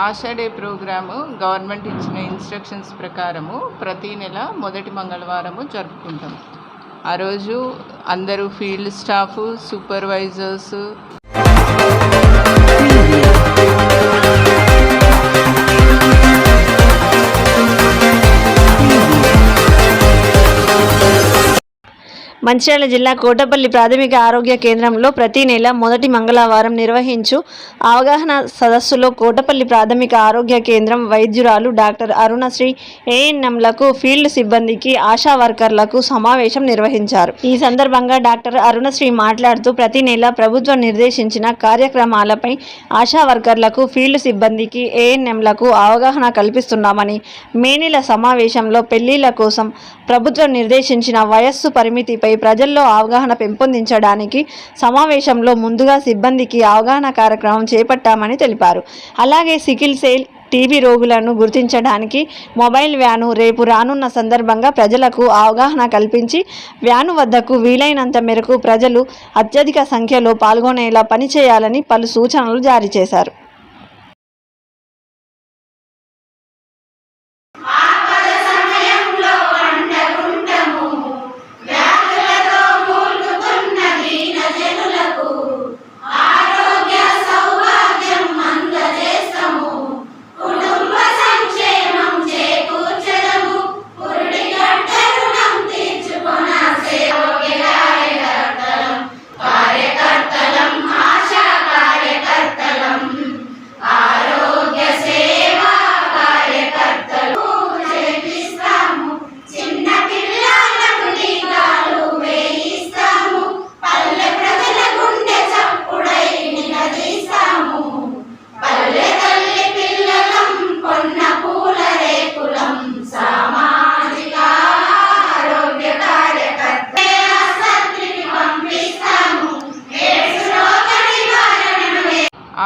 ASHA day programme government ఇచ్చిన instructions ప్రకారము ప్రతీ నెల మొదటి మంగళవారము జరుపుకుంటాం ఆ రోజు అందరూ ఫీల్డ్ స్టాఫ్ సూపర్వైజర్స్ మంచిర్యాల జిల్లా కోటపల్లి ప్రాథమిక ఆరోగ్య కేంద్రంలో ప్రతి నెల మొదటి మంగళవారం నిర్వహించు అవగాహన సదస్సులో కోటపల్లి ప్రాథమిక ఆరోగ్య కేంద్రం వైద్యురాలు డాక్టర్ అరుణశ్రీ ఏఎన్ఎంలకు ఫీల్డ్ సిబ్బందికి ఆశా వర్కర్లకు సమావేశం నిర్వహించారు. ఈ సందర్భంగా డాక్టర్ అరుణశ్రీ మాట్లాడుతూ ప్రతి నెల ప్రభుత్వం నిర్దేశించిన కార్యక్రమాలపై ఆశా వర్కర్లకు ఫీల్డ్ సిబ్బందికి ఏఎన్ఎంలకు అవగాహన కల్పిస్తున్నామని మే నెల సమావేశంలో పెళ్ళిళ్ళ కోసం ప్రభుత్వం నిర్దేశించిన వయస్సు పరిమితిపై ప్రజల్లో అవగాహన పెంపొందించడానికి సమావేశంలో ముందుగా సిబ్బందికి అవగాహన కార్యక్రమం చేపట్టామని తెలిపారు. అలాగే సికిల్ సెల్ టీబీ రోగులను గుర్తించడానికి మొబైల్ వ్యాను రేపు రానున్న సందర్భంగా ప్రజలకు అవగాహన కల్పించి వ్యాను వద్దకు వీలైనంత మేరకు ప్రజలు అత్యధిక సంఖ్యలో పాల్గొనేలా పనిచేయాలని పలు సూచనలు జారీ చేశారు.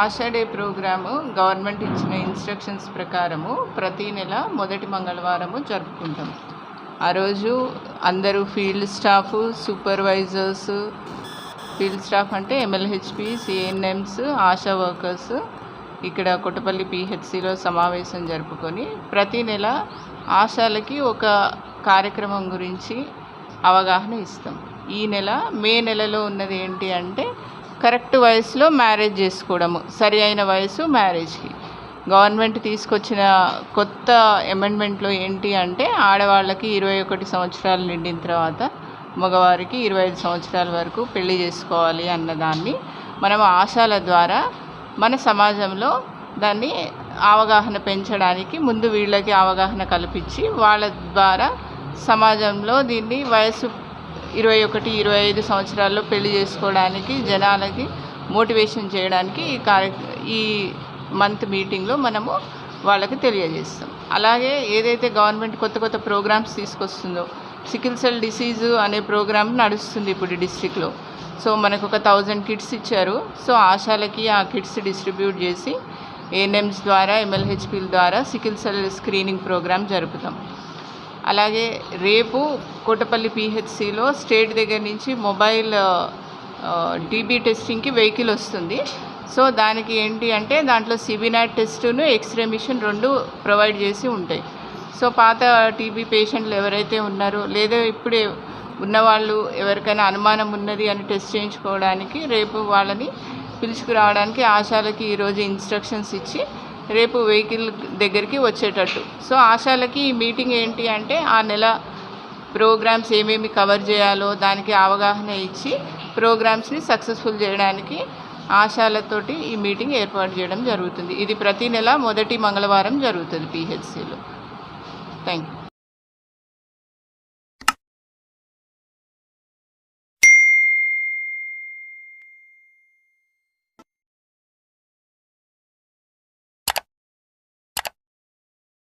ఆషాఢే ప్రోగ్రాము గవర్నమెంట్ ఇచ్చిన ఇన్స్ట్రక్షన్స్ ప్రకారము ప్రతీ నెల మొదటి మంగళవారము జరుపుకుంటాం. ఆ రోజు అందరూ field staff supervisors field staff అంటే ఎమ్ఎల్హెచ్పి సిఎన్ఎంస్ ఆశా వర్కర్స్ ఇక్కడ కొట్టపల్లి పిహెచ్సిలో సమావేశం జరుపుకొని ప్రతీ నెల ఆశాలకి ఒక కార్యక్రమం గురించి అవగాహన ఇస్తాం. ఈ నెల మే నెలలో ఉన్నది ఏంటి అంటే కరెక్ట్ వయసులో మ్యారేజ్ చేసుకోవడము సరి అయిన వయసు మ్యారేజ్కి. గవర్నమెంట్ తీసుకొచ్చిన కొత్త అమెండ్మెంట్లో ఏంటి అంటే ఆడవాళ్ళకి ఇరవై ఒకటి సంవత్సరాలు నిండిన తర్వాత మగవారికి ఇరవై ఐదు సంవత్సరాల వరకు పెళ్ళి చేసుకోవాలి అన్నదాన్ని మనం ఆశాల ద్వారా మన సమాజంలో దాన్ని అవగాహన పెంచడానికి ముందు వీళ్ళకి అవగాహన కల్పించి వాళ్ళ ద్వారా సమాజంలో దీన్ని వయసు ఇరవై ఒకటి ఇరవై ఐదు సంవత్సరాల్లో పెళ్ళి చేసుకోవడానికి జనాలకి మోటివేషన్ చేయడానికి ఈ కార్య ఈ మంత్ మీటింగ్లో మనము వాళ్ళకి తెలియజేస్తాం. అలాగే ఏదైతే గవర్నమెంట్ కొత్త కొత్త ప్రోగ్రామ్స్ తీసుకొస్తుందో సికిల్ సెల్ డిసీజ్ అనే ప్రోగ్రామ్ నడుస్తుంది ఇప్పుడు డిస్ట్రిక్ట్లో. సో మనకు ఒక థౌజండ్ కిట్స్ ఇచ్చారు. సో ఆశాలకి ఆ కిట్స్ డిస్ట్రిబ్యూట్ చేసి ఏఎన్ఎంస్ ద్వారా ఎంఎల్హెచ్పిల ద్వారా సికిల్ సెల్ స్క్రీనింగ్ ప్రోగ్రామ్ జరుపుతాం. అలాగే రేపు కోటపల్లి పిహెచ్సిలో స్టేట్ దగ్గర నుంచి మొబైల్ టీబీ టెస్టింగ్కి వెహికల్ వస్తుంది. సో దానికి ఏంటి అంటే దాంట్లో సిబినాట్ టెస్టును ఎక్స్రే మిషన్ రెండు ప్రొవైడ్ చేసి ఉంటాయి. సో పాత టీబీ పేషెంట్లు ఎవరైతే ఉన్నారో లేదా ఇప్పుడే ఉన్నవాళ్ళు ఎవరికైనా అనుమానం ఉన్నది అని టెస్ట్ చేయించుకోవడానికి రేపు వాళ్ళని పిలుచుకురావడానికి ఆశాలకి ఈరోజు ఇన్స్ట్రక్షన్స్ ఇచ్చి రేపు వెహికల్ దగ్గరికి వచ్చేటట్టు. సో ఆశాలకి ఈ మీటింగ్ ఏంటి అంటే ఆ నెల ప్రోగ్రామ్స్ ఏమేమి కవర్ చేయాలో దానికి అవగాహన ఇచ్చి ప్రోగ్రామ్స్ని సక్సెస్ఫుల్ చేయడానికి ఆశాలతోటి ఈ మీటింగ్ ఏర్పాటు చేయడం జరుగుతుంది. ఇది ప్రతి నెల మొదటి మంగళవారం జరుగుతుంది పిహెచ్సిలో థ్యాంక్ యూ